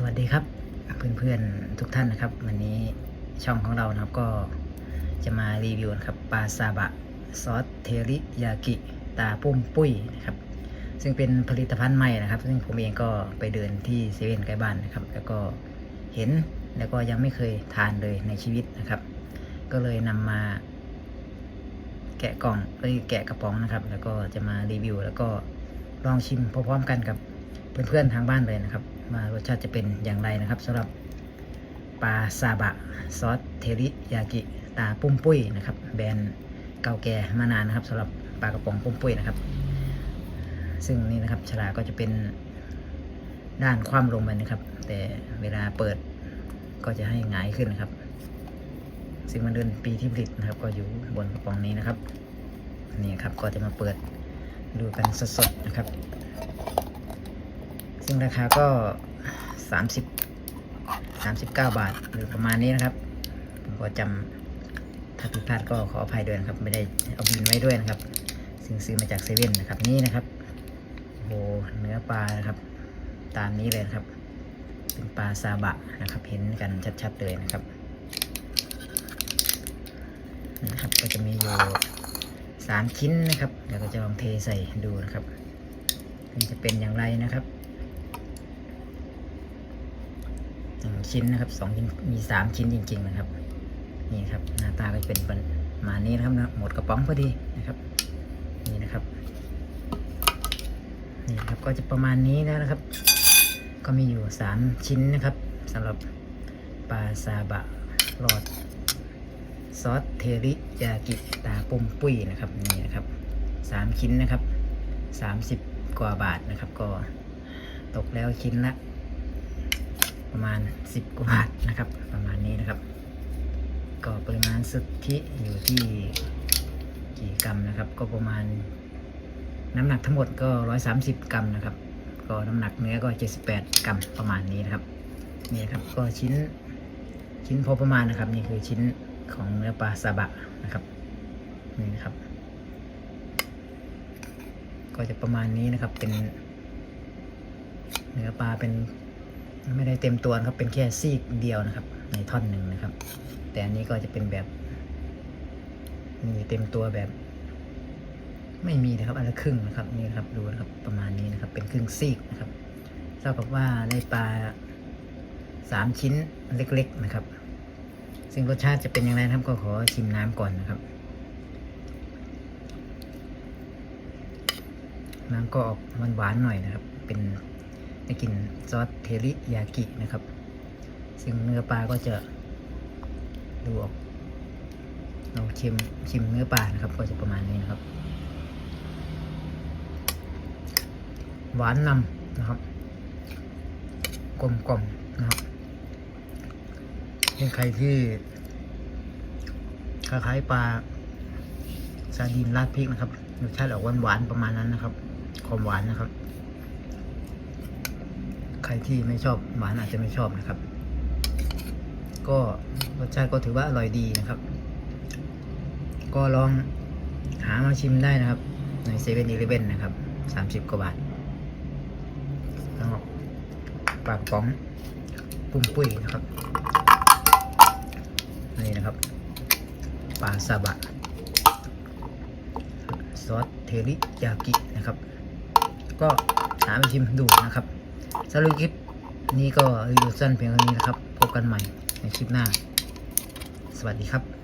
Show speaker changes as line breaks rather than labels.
สวัสดีครับเพื่อนๆทุกท่านนะครับ วันนี้ช่องของเรานะครับก็จะมารีวิวนะครับปลาซาบะซอสเทริยากิตาปุ้มปุ้ยนะครับ ซึ่งเป็นผลิตภัณฑ์ใหม่นะครับ ซึ่งผมเองก็ไปเดินที่เซเว่นใกล้บ้านนะครับ แล้วก็เห็นแล้วก็ยังไม่เคยทานเลยในชีวิตนะครับ ก็เลยนำมาแกะกล่องเอ้ยแกะกระป๋องนะครับ แล้วก็จะมารีวิว แล้วก็ลองชิมพร้อมๆกันกับเพื่อนๆทางบ้านเลยนะครับ ว่ารสชาติจะเป็นอย่างไรนะครับสำหรับปลาซาบะซอสเทริยากิตาปุ้มปุ้ยนะครับ แบรนด์เก่าแก่มานานนะครับสำหรับปลากระป๋องปุ้มปุ้ยนะครับ ซึ่งนี่นะครับฉลากก็จะเป็นด้านคว่ำลงไปนะครับ แต่เวลาเปิดก็จะให้หงายขึ้นนะครับ ซึ่งมันเดือนปีที่ผลิตนะครับ ก็อยู่บนกระป๋องนี้นะครับนี่ครับก็จะมาเปิดดูกันสดๆนะครับ ซึ่งราคาก็ 30 39 บาทหรือประมาณนี้นะครับ ผมก็จำถ้าผิดพลาดก็ขออภัยด้วยนะครับ ไม่ได้เอาบินไว้ด้วยนะครับ ซึ่งซื้อมาจากเซเว่นนะครับนี่นะครับโอ้โหเนื้อปลานะครับ ตามนี้เลยนะครับ เป็นปลาซาบะนะครับ เห็นกันชัดๆเลยนะครับนะครับก็จะมีอยู่สามชิ้นนะครับ เดี๋ยวก็จะลองเทใส่ดูนะครับมันจะเป็นอย่างไรนะครับ หนึ่งชิ้นนะครับสองชิ้นมีสามชิ้นจริง ๆ นะครับ นี่ครับหน้าตาก็จะเป็นประมาณนี้นะครับนะหมดกระป๋องพอดีนะครับ นี่นะครับนี่ครับก็จะประมาณนี้แล้วนะครับ ก็มีอยู่สามชิ้นนะครับสำหรับปลาซาบะรอดซอสเทริยากิตาปุ่มปุ้ยนะครับนี่นะครับสามชิ้นนะครับสามสิบกว่าบาทนะครับ ก็ตกแล้วชิ้นละ ประมาณสิบกว่าบาทนะครับ ประมาณนี้นะครับ ก็ปริมาณสุทธิอยู่ที่กี่กรัมนะครับ ก็ประมาณ น้ำหนักทั้งหมดก็ร้อยสามสิบกรัมนะครับ ก็น้ำหนักเนื้อก็เจ็ดสิบแปดกรัมประมาณนี้นะครับนี่ครับก็ชิ้นชิ้นพอประมาณนะครับ นี่คือชิ้นของเนื้อปลาซาบะนะครับนี่นะครับ ก็จะประมาณนี้นะครับเป็นเนื้อปลาเป็น ไม่ได้เต็มตัวนะครับ เป็นแค่ซีกเดียวนะครับ ในท่อนหนึ่งนะครับ แต่อันนี้ก็จะเป็นแบบ มีเต็มตัวแบบ ไม่มีนะครับ อันละครึ่งนะครับนี่ครับดูนะครับประมาณนี้นะครับ เป็นครึ่งซีกนะครับเท่ากับว่าได้ปลาสามชิ้นเล็ก ๆนะครับ ซึ่งรสชาติจะเป็นอย่างไรครับก็ขอชิมน้ำก่อนนะครับน้ำก็ออกหวานๆหน่อยนะครับ เป็น ได้กลิ่นซอสเทริยากินะครับ ซึ่งเนื้อปลาก็จะดูออกเราชิมชิมเนื้อปลานะครับ ก็จะประมาณนี้นะครับ หวานนำนะครับ กลมๆนะครับเป็นใครที่คล้ายๆปลาซาดีนราดพริกนะครับรสชาติออกหวานๆประมาณนั้นนะครับความหวานนะครับ ใครที่ไม่ชอบหวานอาจจะไม่ชอบนะครับ ก็รสชาติก็ถือว่าอร่อยดีนะครับ ก็ลองหามาชิมได้นะครับ ในเซเว่นอีเลเว่นนะครับสามสิบกว่าบาทแล้วปากป๋องปุ้มปุ้ยนะครับ นี่นะครับปลาซาบะซอสเทริยากินะครับ ก็หาไปชิมดูนะครับ สำหรับคลิปนี้ก็รีวิวสั้นเพียงเท่านี้นะครับ พบกันใหม่ในคลิปหน้า สวัสดีครับ